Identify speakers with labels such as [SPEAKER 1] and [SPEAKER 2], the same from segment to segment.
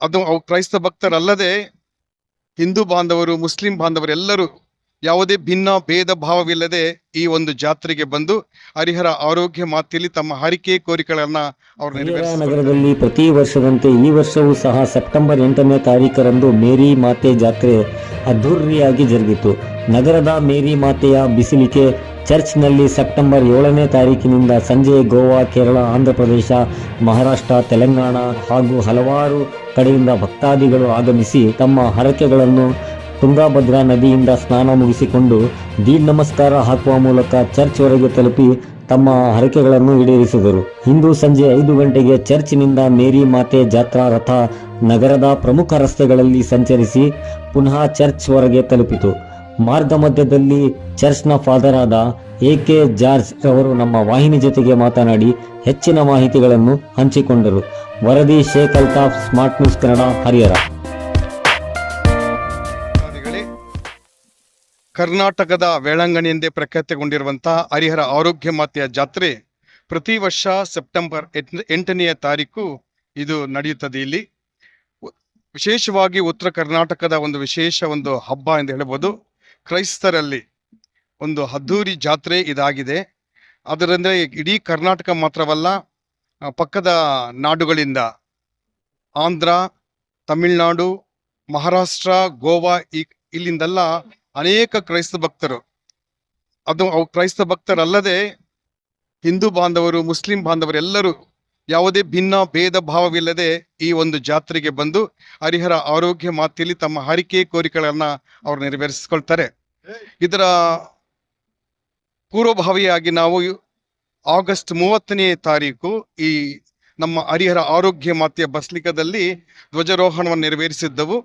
[SPEAKER 1] ಅದು ಕ್ರೈಸ್ತ ಭಕ್ತರಲ್ಲದೆ ಹಿಂದೂ ಬಾಂಧವರು ಮುಸ್ಲಿಂ ಬಾಂಧವರು ಎಲ್ಲರೂ ಯಾವುದೇ ಭಿನ್ನ ಭೇದ ಭಾವವಿಲ್ಲದೆ ಈ ಒಂದು ಜಾತ್ರೆಗೆ ಬಂದು ಹರಿಹರ ಆರೋಗ್ಯ ಮಾತೆಯಲ್ಲಿ ತಮ್ಮ ಹರಿಕೆ ಕೋರಿಕೆಗಳನ್ನ ಅವರು
[SPEAKER 2] ನಗರದಲ್ಲಿ ಪ್ರತಿ ವರ್ಷದಂತೆ ಈ ವರ್ಷವೂ ಸಹ ಸೆಪ್ಟೆಂಬರ್ ಎಂಟನೇ ತಾರೀಕರಂದು ಮೇರಿ ಮಾತೆ ಜಾತ್ರೆ ಅದ್ಧೂರಿಯಾಗಿ ಜರುಗಿತು. ನಗರದ ಮೇರಿ ಮಾತೆಯ ಬಿಸಿಲಿಕೆ ಚರ್ಚ್ನಲ್ಲಿ ಸೆಪ್ಟೆಂಬರ್ ಏಳನೇ ತಾರೀಕಿನಿಂದ ಸಂಜೆ ಗೋವಾ, ಕೇರಳ ಆಂಧ್ರಪ್ರದೇಶ ಮಹಾರಾಷ್ಟ್ರ, ತೆಲಂಗಾಣ ಹಾಗೂ ಹಲವಾರು ಕಡೆಯಿಂದ ಭಕ್ತಾದಿಗಳು ಆಗಮಿಸಿ ತಮ್ಮ ಹರಕೆಗಳನ್ನು ತುಂಗಾಭದ್ರಾ ನದಿಯಿಂದ ಸ್ನಾನ ಮುಗಿಸಿಕೊಂಡು ದೀಡ್ ನಮಸ್ಕಾರ ಹಾಕುವ ಮೂಲಕ ಚರ್ಚ್ವರೆಗೆ ತಲುಪಿ ತಮ್ಮ ಹರಕೆಗಳನ್ನು ಈಡೇರಿಸಿದರು. ಇಂದು ಸಂಜೆ ಐದು ಗಂಟೆಗೆ ಚರ್ಚ್ನಿಂದ ಮೇರಿ ಮಾತೆ ಜಾತ್ರಾ ರಥ ನಗರದ ಪ್ರಮುಖ ರಸ್ತೆಗಳಲ್ಲಿ ಸಂಚರಿಸಿ ಪುನಃ ಚರ್ಚ್ ಹೊರಗೆ ತಲುಪಿತು. ಮಾರ್ಗ ಮಧ್ಯದಲ್ಲಿ ಚರ್ಚ್ನ ಫಾದರ್ ಆದ ಎ ಕೆ ಜಾರ್ಜ್ ಅವರು ನಮ್ಮ ವಾಹಿನಿ ಜೊತೆಗೆ ಮಾತನಾಡಿ ಹೆಚ್ಚಿನ ಮಾಹಿತಿಗಳನ್ನು ಹಂಚಿಕೊಂಡರು. ವರದಿ ಶೇಖ್ ಅಲ್ತಾಫ್, ಸ್ಮಾರ್ಟ್ ನ್ಯೂಸ್ ಕನ್ನಡ, ಹರಿಹರ.
[SPEAKER 1] ಕರ್ನಾಟಕದ ವೇಳಾಂಗಣಿ ಎಂದೇ ಪ್ರಖ್ಯಾತಿಗೊಂಡಿರುವಂತಹ ಹರಿಹರ ಆರೋಗ್ಯ ಮಾತೆಯ ಜಾತ್ರೆ ಪ್ರತಿ ವರ್ಷ ಸೆಪ್ಟೆಂಬರ್ ಎಂಟ್- ಎಂಟನೆಯ ತಾರೀಕು ಇದು ನಡೆಯುತ್ತದೆ ಇಲ್ಲಿ. ವಿಶೇಷವಾಗಿ ಉತ್ತರ ಕರ್ನಾಟಕದ ಒಂದು ವಿಶೇಷ ಒಂದು ಹಬ್ಬ ಎಂದು ಹೇಳಬಹುದು ಕ್ರೈಸ್ತರಲ್ಲಿ ಒಂದು ಅದ್ಧೂರಿ ಜಾತ್ರೆ ಇದಾಗಿದೆ. ಅದರಿಂದ ಇಡೀ ಕರ್ನಾಟಕ ಮಾತ್ರವಲ್ಲ ಪಕ್ಕದ ನಾಡುಗಳಿಂದ ಆಂಧ್ರ, ತಮಿಳುನಾಡು, ಮಹಾರಾಷ್ಟ್ರ, ಗೋವಾ ಇಲ್ಲಿಂದೆಲ್ಲ ಅನೇಕ ಕ್ರೈಸ್ತ ಭಕ್ತರು. ಅದು ಕ್ರೈಸ್ತ ಭಕ್ತರಲ್ಲದೆ ಹಿಂದೂ ಬಾಂಧವರು, ಮುಸ್ಲಿಂ ಬಾಂಧವರು ಎಲ್ಲರೂ ಯಾವುದೇ ಭಿನ್ನ ಭೇದ ಭಾವವಿಲ್ಲದೆ ಈ ಒಂದು ಜಾತ್ರೆಗೆ ಬಂದು ಹರಿಹರ ಆರೋಗ್ಯ ಮಾತೆಯಲ್ಲಿ ತಮ್ಮ ಹರಿಕೆ ಕೋರಿಕೆಗಳನ್ನ ಅವರು ನೆರವೇರಿಸಿಕೊಳ್ತಾರೆ. ಇದರ ಪೂರ್ವಭಾವಿಯಾಗಿ ನಾವು ಆಗಸ್ಟ್ ಮೂವತ್ತನೇ ತಾರೀಕು ಈ ನಮ್ಮ ಹರಿಹರ ಆರೋಗ್ಯ ಮಾತೆಯ ಬಸ್ಲಿಕದಲ್ಲಿ ಧ್ವಜಾರೋಹಣವನ್ನು ನೆರವೇರಿಸಿದ್ದವು.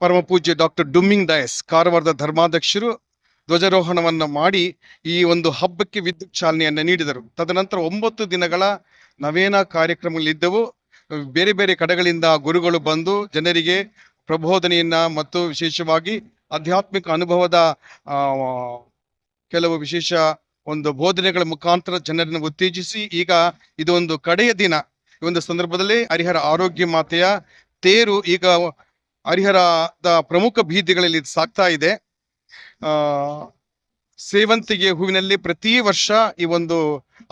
[SPEAKER 1] ಪರಮ ಪೂಜ್ಯ ಡಾಕ್ಟರ್ ಡುಮ್ಮಿಂಗ್ ಡಯಸ್ ಕಾರವಾರದ ಧರ್ಮಾಧ್ಯಕ್ಷರು ಧ್ವಜಾರೋಹಣವನ್ನು ಮಾಡಿ ಈ ಒಂದು ಹಬ್ಬಕ್ಕೆ ವಿದ್ಯುತ್ ಚಾಲನೆಯನ್ನು ನೀಡಿದರು. ತದನಂತರ ಒಂಬತ್ತು ದಿನಗಳ ನವೇನ ಕಾರ್ಯಕ್ರಮಗಳಿದ್ದವು, ಬೇರೆ ಬೇರೆ ಕಡೆಗಳಿಂದ ಗುರುಗಳು ಬಂದು ಜನರಿಗೆ ಪ್ರಬೋಧನೆಯನ್ನ ಮತ್ತು ವಿಶೇಷವಾಗಿ ಆಧ್ಯಾತ್ಮಿಕ ಅನುಭವದ ಕೆಲವು ವಿಶೇಷ ಒಂದು ಬೋಧನೆಗಳ ಮುಖಾಂತರ ಜನರನ್ನು ಉತ್ತೇಜಿಸಿ, ಈಗ ಇದೊಂದು ಕಡೆಯ ದಿನ. ಈ ಒಂದು ಸಂದರ್ಭದಲ್ಲಿ ಹರಿಹರ ಆರೋಗ್ಯ ಮಾತೆಯ ತೇರು ಈಗ ಹರಿಹರದ ಪ್ರಮುಖ ಬೀದಿಗಳಲ್ಲಿ ಸಾಕ್ತಾ ಇದೆ. ಸೇವಂತಿಗೆ ಹೂವಿನಲ್ಲಿ ಪ್ರತಿ ವರ್ಷ ಈ ಒಂದು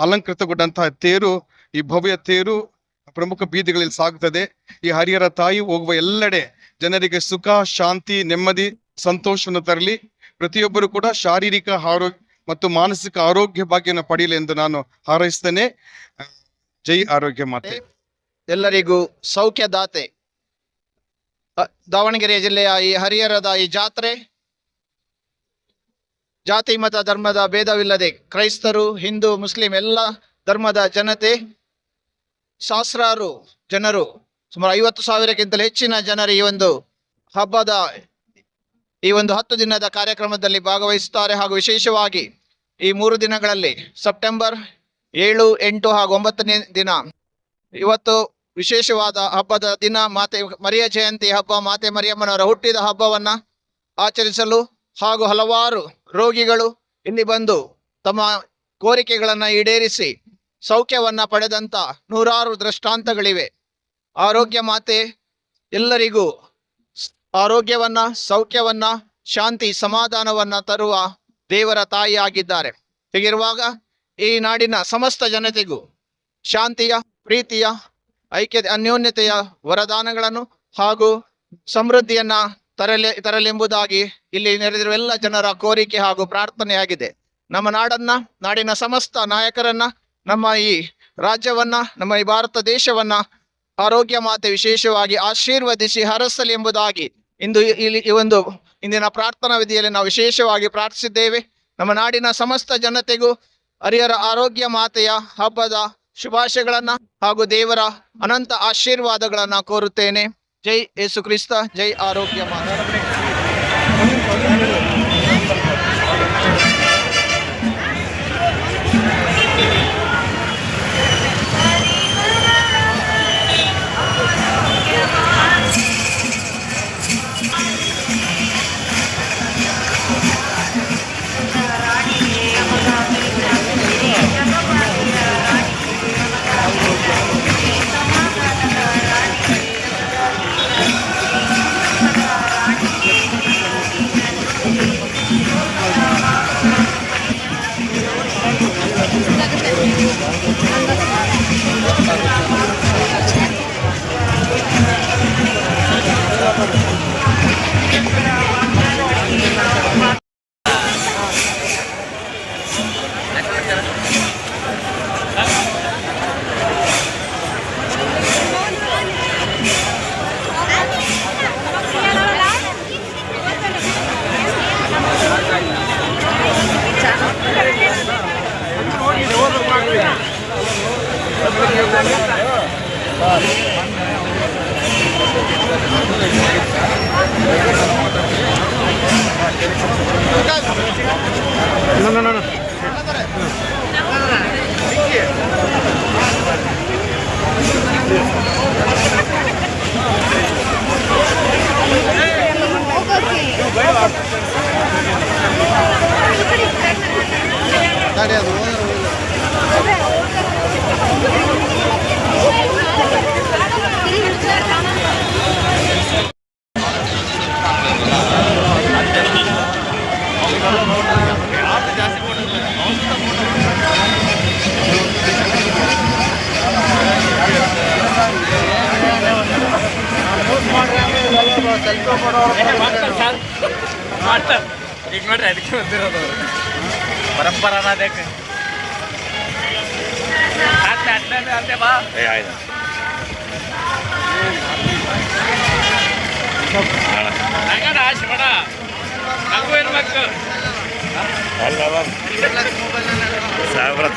[SPEAKER 1] ಅಲಂಕೃತಗೊಂಡಂತಹ ತೇರು ಈ ಭವ್ಯ ತೇರು ಪ್ರಮುಖ ಬೀದಿಗಳಲ್ಲಿ ಸಾಗುತ್ತದೆ. ಈ ಹರಿಹರ ತಾಯಿ ಹೋಗುವ ಎಲ್ಲೆಡೆ ಜನರಿಗೆ ಸುಖ, ಶಾಂತಿ, ನೆಮ್ಮದಿ, ಸಂತೋಷವನ್ನು ತರಲಿ. ಪ್ರತಿಯೊಬ್ಬರು ಕೂಡ ಶಾರೀರಿಕ ಆರೋಗ್ಯ ಮತ್ತು ಮಾನಸಿಕ ಆರೋಗ್ಯ ಭಾಗ್ಯನ ಪಡೆಯಲಿ ಎಂದು ನಾನು ಹಾರೈಸ್ತೇನೆ. ಜೈ ಆರೋಗ್ಯ ಮಾತೆ.
[SPEAKER 3] ಎಲ್ಲರಿಗೂ ಸೌಖ್ಯದಾತೆ. ದಾತೆ ದಾವಣಗೆರೆ ಜಿಲ್ಲೆಯ ಈ ಹರಿಹರದ ಈ ಜಾತ್ರೆ ಜಾತಿ, ಮತ, ಧರ್ಮದ ಭೇದವಿಲ್ಲದೆ ಕ್ರೈಸ್ತರು, ಹಿಂದೂ, ಮುಸ್ಲಿಂ ಎಲ್ಲ ಧರ್ಮದ ಜನತೆ ಸಹಸ್ರಾರು ಜನರು, ಸುಮಾರು ಐವತ್ತು ಸಾವಿರಕ್ಕಿಂತಲೂ ಹೆಚ್ಚಿನ ಜನರು ಈ ಒಂದು ಹಬ್ಬದ, ಈ ಒಂದು ಹತ್ತು ದಿನದ ಕಾರ್ಯಕ್ರಮದಲ್ಲಿ ಭಾಗವಹಿಸುತ್ತಾರೆ. ಹಾಗೂ ವಿಶೇಷವಾಗಿ ಈ ಮೂರು ದಿನಗಳಲ್ಲಿ ಸೆಪ್ಟೆಂಬರ್ ಏಳು, ಎಂಟು ಹಾಗೂ ಒಂಬತ್ತನೇ ದಿನ ಇವತ್ತು ವಿಶೇಷವಾದ ಹಬ್ಬದ ದಿನ. ಮಾತೆ ಮರಿಯ ಜಯಂತಿ ಹಬ್ಬ, ಮಾತೆ ಮರಿಯಮ್ಮನವರ ಹುಟ್ಟಿದ ಹಬ್ಬವನ್ನ ಆಚರಿಸಲು ಹಾಗೂ ಹಲವಾರು ರೋಗಿಗಳು ಇಲ್ಲಿ ಬಂದು ತಮ್ಮ ಕೋರಿಕೆಗಳನ್ನು ಈಡೇರಿಸಿ ಸೌಖ್ಯವನ್ನ ಪಡೆದಂತ ನೂರಾರು ದೃಷ್ಟಾಂತಗಳಿವೆ. ಆರೋಗ್ಯ ಮಾತೆ, ಎಲ್ಲರಿಗೂ ಆರೋಗ್ಯವನ್ನ, ಸೌಖ್ಯವನ್ನ, ಶಾಂತಿ, ಸಮಾಧಾನವನ್ನ ತರುವ ದೇವರ ತಾಯಿಯಾಗಿದ್ದಾರೆ ಹೀಗಿರುವಾಗ ಈ ನಾಡಿನ ಸಮಸ್ತ ಜನತೆಗೂ ಶಾಂತಿಯ, ಪ್ರೀತಿಯ ಐಕ್ಯ ಅನ್ಯೋನ್ಯತೆಯ ವರದಾನಗಳನ್ನು ಹಾಗೂ ಸಮೃದ್ಧಿಯನ್ನ ತರಲೆ, ತರಲೆಂಬುದಾಗಿ ಇಲ್ಲಿ ನೆರೆದಿರುವ ಎಲ್ಲ ಜನರ ಕೋರಿಕೆ ಹಾಗೂ ಪ್ರಾರ್ಥನೆಯಾಗಿದೆ. ನಮ್ಮ ನಾಡನ್ನ, ನಾಡಿನ ಸಮಸ್ತ ನಾಯಕರನ್ನ ನಮ್ಮ ಈ ರಾಜ್ಯವನ್ನ, ನಮ್ಮ ಈ ಭಾರತ ದೇಶವನ್ನ ಆರೋಗ್ಯ ಮಾತೆ ವಿಶೇಷವಾಗಿ ಆಶೀರ್ವದಿಸಿ, ಹರಸಲಿ ಎಂಬುದಾಗಿ ಇಂದು ಇಲ್ಲಿ ಈ ಒಂದು ಇಂದಿನ ಪ್ರಾರ್ಥನಾ ವಿಧಿಯಲ್ಲಿ ನಾವು ವಿಶೇಷವಾಗಿ ಪ್ರಾರ್ಥಿಸಿದ್ದೇವೆ. ನಮ್ಮ ನಾಡಿನ ಸಮಸ್ತ ಜನತೆಗೂ ಹರಿಹರ ಆರೋಗ್ಯ ಮಾತೆಯ ಹಬ್ಬದ ಶುಭಾಶಯಗಳನ್ನ ಹಾಗೂ ದೇವರ ಅನಂತ ಆಶೀರ್ವಾದಗಳನ್ನ ಕೋರುತ್ತೇನೆ. ಜೈ ಯೇಸು ಕ್ರಿಸ್ತ, ಜೈ ಆರೋಗ್ಯ ಮಾತೆ. No, no, no, no. Dale, duro.
[SPEAKER 4] ಮಾಡ್ತಾರೆ ಈಗ ನೋಡ್ರಿ ಅದಕ್ಕೆ ಬಂದಿರೋದು ಅವರು ಪರಂಪರಾನ ಅದಕ್ಕೆ ಅಂತೆ ಬಾ ಆಯ್ತು ಆಶೆ ಬೇಡ ನಗು ಇರ್ಬೇಕು
[SPEAKER 5] ಸಾವಿರ